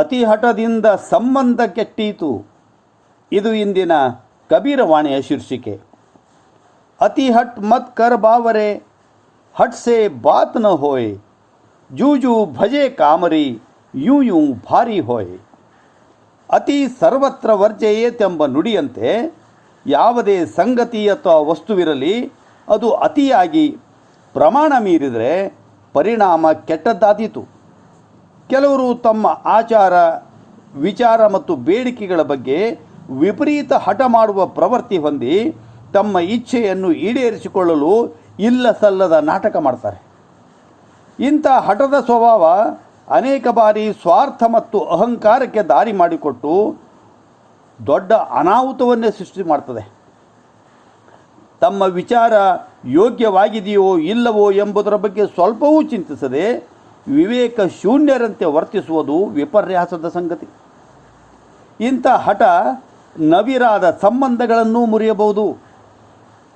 ಅತಿ ಹಠದಿಂದ ಸಂಬಂಧ ಕೆಟ್ಟೀತು. ಇದು ಇಂದಿನ ಕಬೀರವಾಣಿಯ ಶೀರ್ಷಿಕೆ. ಅತಿ ಹಟ್ ಮತ್ ಕರ್ ಬಾವರೆ ಹಟ್ ಸೆ ಬಾತ್ನ ಹೋಯ್ ಜೂಜು ಭಜೆ ಕಾಮರಿ, ಯೂ ಯೂ ಭಾರಿ ಹೋಯ್. ಅತಿ ಸರ್ವತ್ರ ವರ್ಜೆಯೇತೆಂಬ ನುಡಿಯಂತೆ ಯಾವುದೇ ಸಂಗತಿ ಅಥವಾ ವಸ್ತುವಿರಲಿ ಅದು ಅತಿಯಾಗಿ ಪ್ರಮಾಣ ಮೀರಿದರೆ ಪರಿಣಾಮ ಕೆಟ್ಟದ್ದಾದೀತು. ಕೆಲವರು ತಮ್ಮ ಆಚಾರ, ವಿಚಾರ ಮತ್ತು ಬೇಡಿಕೆಗಳ ಬಗ್ಗೆ ವಿಪರೀತ ಹಠ ಮಾಡುವ ಪ್ರವೃತ್ತಿ ಹೊಂದಿ ತಮ್ಮ ಇಚ್ಛೆಯನ್ನು ಈಡೇರಿಸಿಕೊಳ್ಳಲು ಇಲ್ಲ ಸಲ್ಲದ ನಾಟಕ ಮಾಡ್ತಾರೆ. ಇಂಥ ಹಠದ ಸ್ವಭಾವ ಅನೇಕ ಬಾರಿ ಸ್ವಾರ್ಥ ಮತ್ತು ಅಹಂಕಾರಕ್ಕೆ ದಾರಿ ಮಾಡಿಕೊಟ್ಟು ದೊಡ್ಡ ಅನಾಹುತವನ್ನೇ ಸೃಷ್ಟಿ ಮಾಡ್ತದೆ. ತಮ್ಮ ವಿಚಾರ ಯೋಗ್ಯವಾಗಿದೆಯೋ ಇಲ್ಲವೋ ಎಂಬುದರ ಬಗ್ಗೆ ಸ್ವಲ್ಪವೂ ಚಿಂತಿಸದೆ ವಿವೇಕ ಶೂನ್ಯರಂತೆ ವರ್ತಿಸುವುದು ವಿಪರ್ಯಾಸದ ಸಂಗತಿ. ಇಂಥ ಹಠ ನವಿರಾದ ಸಂಬಂಧಗಳನ್ನೂ ಮುರಿಯಬಹುದು.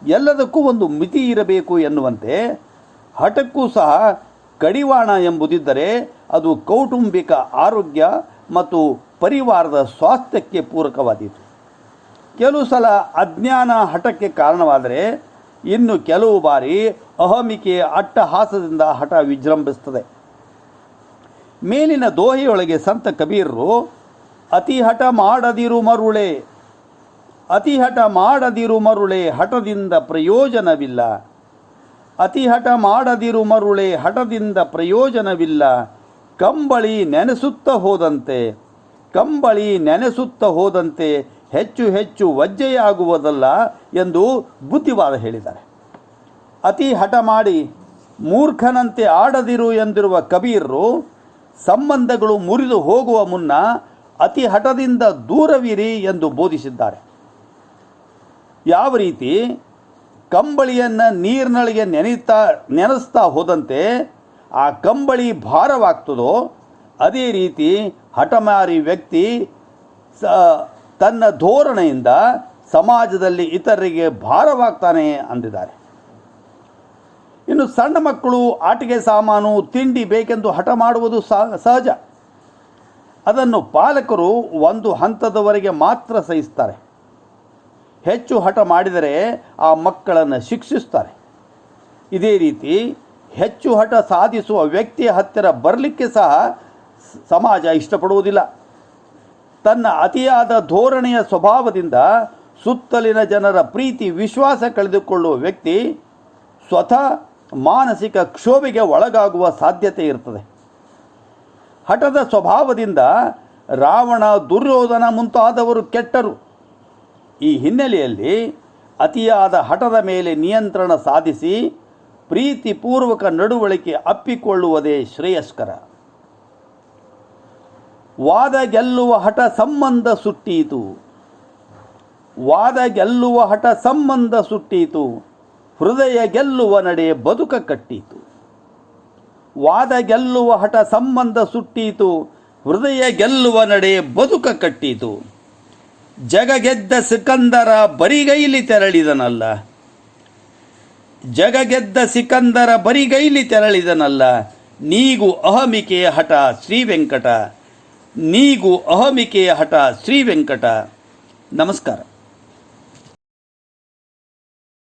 ಎಲ್ಲದಕ್ಕೂ ಒಂದು ಮಿತಿ ಇರಬೇಕು ಎನ್ನುವಂತೆ ಹಠಕ್ಕೂ ಸಹ ಕಡಿವಾಣ ಎಂಬುದಿದ್ದರೆ ಅದು ಕೌಟುಂಬಿಕ ಆರೋಗ್ಯ ಮತ್ತು ಪರಿವಾರದ ಸ್ವಾಸ್ಥ್ಯಕ್ಕೆ ಪೂರಕವಾದೀತು. ಕೆಲವು ಸಲ ಅಜ್ಞಾನ ಹಠಕ್ಕೆ ಕಾರಣವಾದರೆ ಇನ್ನು ಕೆಲವು ಬಾರಿ ಅಹಮಿಕೆ ಅಟ್ಟಹಾಸದಿಂದ ಹಠ ವಿಜೃಂಭಿಸ್ತದೆ ಮೇಲಿನ ದೋಹೆಯೊಳಗೆ ಸಂತ ಕಬೀರರು, ಅತಿ ಹಠ ಮಾಡದಿರು ಮರುಳೆ, ಅತಿ ಹಠ ಮಾಡದಿರು ಮರುಳೆ, ಹಠದಿಂದ ಪ್ರಯೋಜನವಿಲ್ಲ, ಅತಿ ಹಠ ಮಾಡದಿರು ಮರುಳೆ, ಹಠದಿಂದ ಪ್ರಯೋಜನವಿಲ್ಲ, ಕಂಬಳಿ ನೆನೆಸುತ್ತ ಹೋದಂತೆ, ಕಂಬಳಿ ನೆನೆಸುತ್ತ ಹೋದಂತೆ ಹೆಚ್ಚು ಹೆಚ್ಚು ವಜ್ಜೆಯಾಗುವುದಲ್ಲ ಎಂದು ಬುದ್ಧಿವಾದ ಹೇಳಿದ್ದಾರೆ. ಅತಿ ಹಠ ಮಾಡಿ ಮೂರ್ಖನಂತೆ ಆಡದಿರು ಎಂದಿರುವ ಕಬೀರರು ಸಂಬಂಧಗಳು ಮುರಿದು ಹೋಗುವ ಮುನ್ನ ಅತಿ ಹಠದಿಂದ ದೂರವಿರಿ ಎಂದು ಬೋಧಿಸಿದ್ದಾರೆ. ಯಾವ ರೀತಿ? ಕಂಬಳಿಯನ್ನು ನೀರಿನೊಳಗೆ ನೆನೆಯುತ್ತಾ ನೆನೆಸ್ತಾ ಹೋದಂತೆ ಆ ಕಂಬಳಿ ಭಾರವಾಗ್ತದೋ, ಅದೇ ರೀತಿ ಹಠಮಾರಿ ವ್ಯಕ್ತಿ ಸ, ತನ್ನ ಧೋರಣೆಯಿಂದ ಸಮಾಜದಲ್ಲಿ ಇತರರಿಗೆ ಭಾರವಾಗ್ತಾನೆ ಅಂದಿದ್ದಾರೆ. ಇನ್ನು ಸಣ್ಣ ಮಕ್ಕಳು ಆಟಿಕೆ ಸಾಮಾನು, ತಿಂಡಿ ಬೇಕೆಂದು ಹಠ ಮಾಡುವುದು ಸಹ- ಸಹಜ. ಅದನ್ನು ಪಾಲಕರು ಒಂದು ಹಂತದವರೆಗೆ ಮಾತ್ರ ಸಹಿಸ್ತಾರೆ. ಹೆಚ್ಚು ಹಠ ಮಾಡಿದರೆ ಆ ಮಕ್ಕಳನ್ನು ಶಿಕ್ಷಿಸ್ತಾರೆ. ಇದೇ ರೀತಿ ಹೆಚ್ಚು ಹಠ ಸಾಧಿಸುವ ವ್ಯಕ್ತಿಯ ಹತ್ತಿರ ಬರಲಿಕ್ಕೆ ಸಹ ಸಮಾಜ ಇಷ್ಟಪಡುವುದಿಲ್ಲ. ತನ್ನ ಅತಿಯಾದ ಧೋರಣೆಯ ಸ್ವಭಾವದಿಂದ ಸುತ್ತಲಿನ ಜನರ ಪ್ರೀತಿ, ವಿಶ್ವಾಸ ಕಳೆದುಕೊಳ್ಳುವ ವ್ಯಕ್ತಿ ಸ್ವತಃ ಮಾನಸಿಕ ಕ್ಷೋಭೆಗೆ ಒಳಗಾಗುವ ಸಾಧ್ಯತೆ ಇರ್ತದೆ. ಹಠದ ಸ್ವಭಾವದಿಂದ ರಾವಣ ದುರ್ಯೋಧನ ಮುಂತಾದವರು ಕೆಟ್ಟರು. ಈ ಹಿನ್ನೆಲೆಯಲ್ಲಿ ಅತಿಯಾದ ಹಠದ ಮೇಲೆ ನಿಯಂತ್ರಣ ಸಾಧಿಸಿ ಪ್ರೀತಿಪೂರ್ವಕ ನಡವಳಿಕೆ ಅಪ್ಪಿಕೊಳ್ಳುವುದೇ ಶ್ರೇಯಸ್ಕರ. ವಾದ ಗೆಲ್ಲುವ ಹಠ ಸಂಬಂಧ ಸುಟ್ಟೀತು. ವಾದ ಗೆಲ್ಲುವ ಹಠ ಸಂಬಂಧ ಸುಟ್ಟೀತು. ಹೃದಯ ಗೆಲ್ಲುವ ನಡೆ ಬದುಕ ಕಟ್ಟೀತು. ವಾದ ಗೆಲ್ಲುವ ಹಠ ಸಂಬಂಧ ಸುಟ್ಟೀತು. ಹೃದಯ ಗೆಲ್ಲುವ ನಡೆ ಬದುಕ ಕಟ್ಟೀತು. ಜಗ ಗೆದ್ದ ಸಿಕಂದರ ಬರಿಗೈಲಿ ತೆರಳಿದನಲ್ಲ. ಜಗ ಗೆದ್ದ ಸಿಕಂದರ ಬರಿಗೈಲಿ ತೆರಳಿದನಲ್ಲ. ನೀಗು ಅಹಮಿಕೆಯ ಹಠ ಶ್ರೀ ವೆಂಕಟ. ನೀಗು ಅಹಮಿಕೆಯ ಹಠ ಶ್ರೀ ವೆಂಕಟ. ನಮಸ್ಕಾರ.